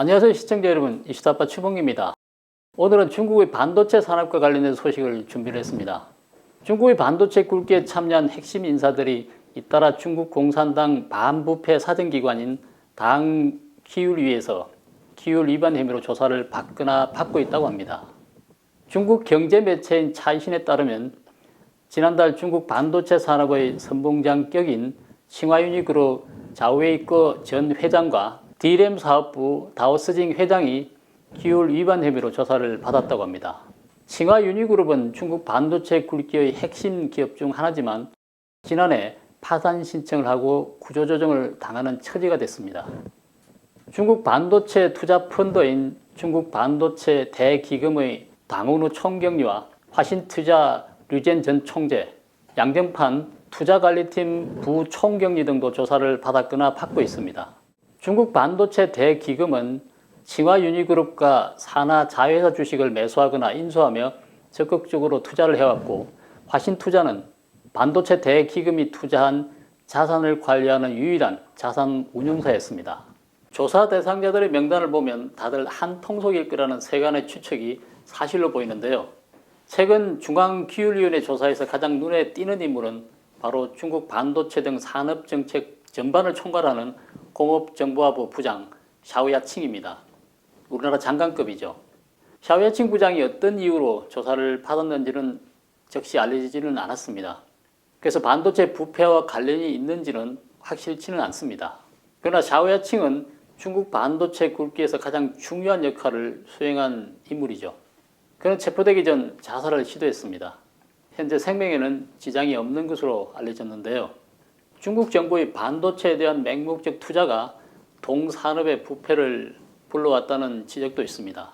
안녕하세요 시청자 여러분 이시다빠 추봉입니다. 오늘은 중국의 반도체 산업과 관련된 소식을 준비를 했습니다. 중국의 반도체 굵기에 참여한 핵심 인사들이 잇따라 중국 공산당 반부패 사정기관인 당 기율위에서 기율 위반 혐의로 조사를 받거나 받고 있다고 합니다. 중국 경제 매체인 차이신에 따르면 지난달 중국 반도체 산업의 선봉장 격인 칭화유니그룹 자웨이꺼 전 회장과 디램 사업부 다오스징 회장이 기율 위반 혐의로 조사를 받았다고 합니다. 칭화 유니그룹은 중국 반도체 굵기의 핵심 기업 중 하나지만 지난해 파산 신청을 하고 구조조정을 당하는 처지가 됐습니다. 중국 반도체 투자 펀드인 중국 반도체 대기금의 당운우 총경리와 화신투자 류젠 전 총재, 양정판 투자관리팀 부총경리 등도 조사를 받았거나 받고 있습니다. 중국 반도체 대기금은 칭화유니그룹과 산하 자회사 주식을 매수하거나 인수하며 적극적으로 투자를 해왔고 화신 투자는 반도체 대기금이 투자한 자산을 관리하는 유일한 자산 운용사였습니다. 조사 대상자들의 명단을 보면 다들 한 통속일 거라는 세간의 추측이 사실로 보이는데요. 최근 중앙기율위원회 조사에서 가장 눈에 띄는 인물은 바로 중국 반도체 등 산업 정책 전반을 총괄하는 공업정보화부 부장 샤오야칭입니다. 우리나라 장관급이죠. 샤오야칭 부장이 어떤 이유로 조사를 받았는지는 즉시 알려지지는 않았습니다. 그래서 반도체 부패와 관련이 있는지는 확실치는 않습니다. 그러나 샤오야칭은 중국 반도체 굵기에서 가장 중요한 역할을 수행한 인물이죠. 그는 체포되기 전 자살을 시도했습니다. 현재 생명에는 지장이 없는 것으로 알려졌는데요. 중국 정부의 반도체에 대한 맹목적 투자가 동산업의 부패를 불러왔다는 지적도 있습니다.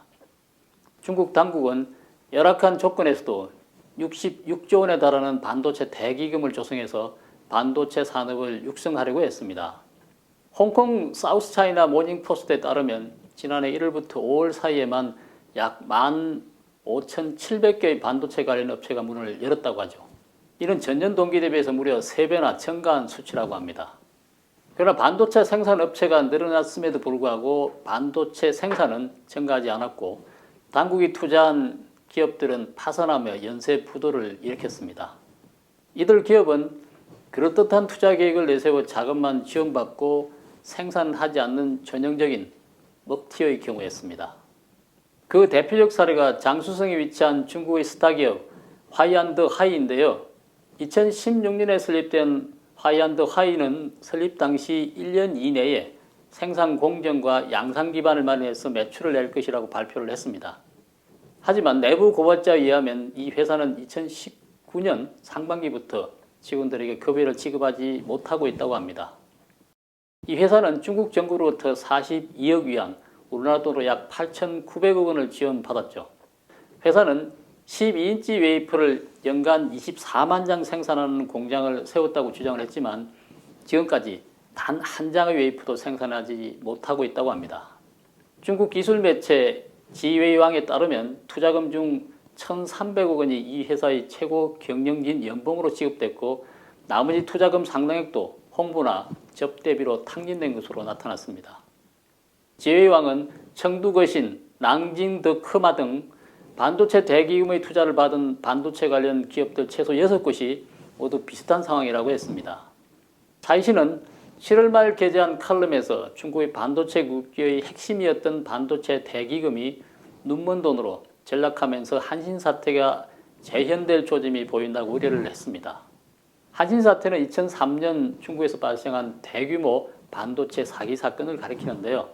중국 당국은 열악한 조건에서도 66조 원에 달하는 반도체 대기금을 조성해서 반도체 산업을 육성하려고 했습니다. 홍콩 사우스 차이나 모닝 포스트에 따르면 지난해 1월부터 5월 사이에만 약 15,700개의 반도체 관련 업체가 문을 열었다고 하죠. 이는 전년 동기 대비해서 무려 3배나 증가한 수치라고 합니다. 그러나 반도체 생산 업체가 늘어났음에도 불구하고 반도체 생산은 증가하지 않았고 당국이 투자한 기업들은 파산하며 연쇄 부도를 일으켰습니다. 이들 기업은 그럴듯한 투자 계획을 내세워 자금만 지원받고 생산하지 않는 전형적인 먹튀의 경우였습니다. 그 대표적 사례가 장수성에 위치한 중국의 스타 기업 화이안드 하이인데요. 2016년에 설립된 화이안드 하이는 설립 당시 1년 이내에 생산 공정과 양산 기반을 마련해서 매출을 낼 것이라고 발표를 했습니다. 하지만 내부 고발자에 의하면 이 회사는 2019년 상반기부터 직원들에게 급여를 지급하지 못하고 있다고 합니다. 이 회사는 중국 정부로부터 42억 위안, 우리나라 돈으로 약 8,900억 원을 지원받았죠. 회사는 12인치 웨이퍼를 연간 24만 장 생산하는 공장을 세웠다고 주장을 했지만 지금까지 단 한 장의 웨이퍼도 생산하지 못하고 있다고 합니다. 중국 기술 매체 지웨이왕에 따르면 투자금 중 1,300억 원이 이 회사의 최고 경영진 연봉으로 지급됐고 나머지 투자금 상당액도 홍보나 접대비로 탕진된 것으로 나타났습니다. 지웨이왕은 청두거신, 낭징더크마 등 반도체 대기금의 투자를 받은 반도체 관련 기업들 최소 6곳이 모두 비슷한 상황이라고 했습니다. 차이신은 7월 말 게재한 칼럼에서 중국의 반도체 국기의 핵심이었던 반도체 대기금이 눈먼 돈으로 전락하면서 한신 사태가 재현될 조짐이 보인다고 우려를 했습니다. 한신 사태는 2003년 중국에서 발생한 대규모 반도체 사기 사건을 가리키는데요.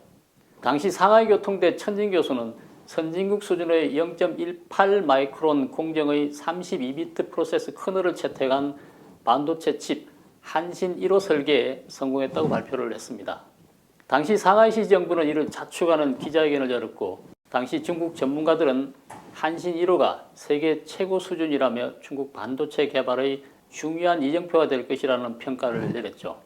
당시 상하이 교통대 천진 교수는 선진국 수준의 0.18 마이크론 공정의 32비트 프로세스 커널을 채택한 반도체 칩 한신 1호 설계에 성공했다고 발표를 했습니다. 당시 상하이시 정부는 이를 자축하는 기자회견을 열었고 당시 중국 전문가들은 한신 1호가 세계 최고 수준이라며 중국 반도체 개발의 중요한 이정표가 될 것이라는 평가를 내렸죠.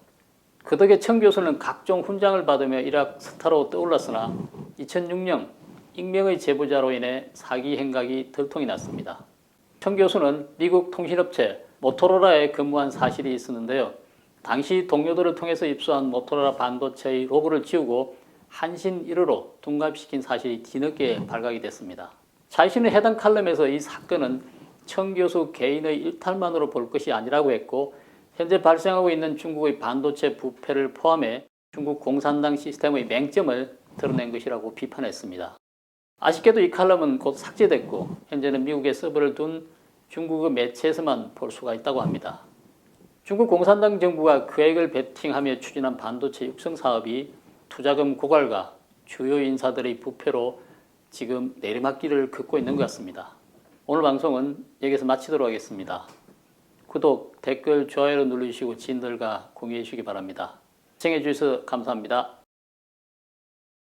그 덕에 청 교수는 각종 훈장을 받으며 이락 스타로 떠올랐으나 2006년 익명의 제보자로 인해 사기 행각이 들통이 났습니다. 청 교수는 미국 통신업체 모토로라에 근무한 사실이 있었는데요. 당시 동료들을 통해서 입수한 모토로라 반도체의 로고를 지우고 한신 1호로 둔갑시킨 사실이 뒤늦게 발각이 됐습니다. 자신의 해당 칼럼에서 이 사건은 청 교수 개인의 일탈만으로 볼 것이 아니라고 했고 현재 발생하고 있는 중국의 반도체 부패를 포함해 중국 공산당 시스템의 맹점을 드러낸 것이라고 비판했습니다. 아쉽게도 이 칼럼은 곧 삭제됐고 현재는 미국에 서버를 둔 중국의 매체에서만 볼 수가 있다고 합니다. 중국 공산당 정부가 계획을 베팅하며 추진한 반도체 육성 사업이 투자금 고갈과 주요 인사들의 부패로 지금 내리막길을 긋고 있는 것 같습니다. 오늘 방송은 여기서 마치도록 하겠습니다. 구독, 댓글, 좋아요를 누르시고 지인들과 공유해 주시기 바랍니다. 시청해 주셔서 감사합니다.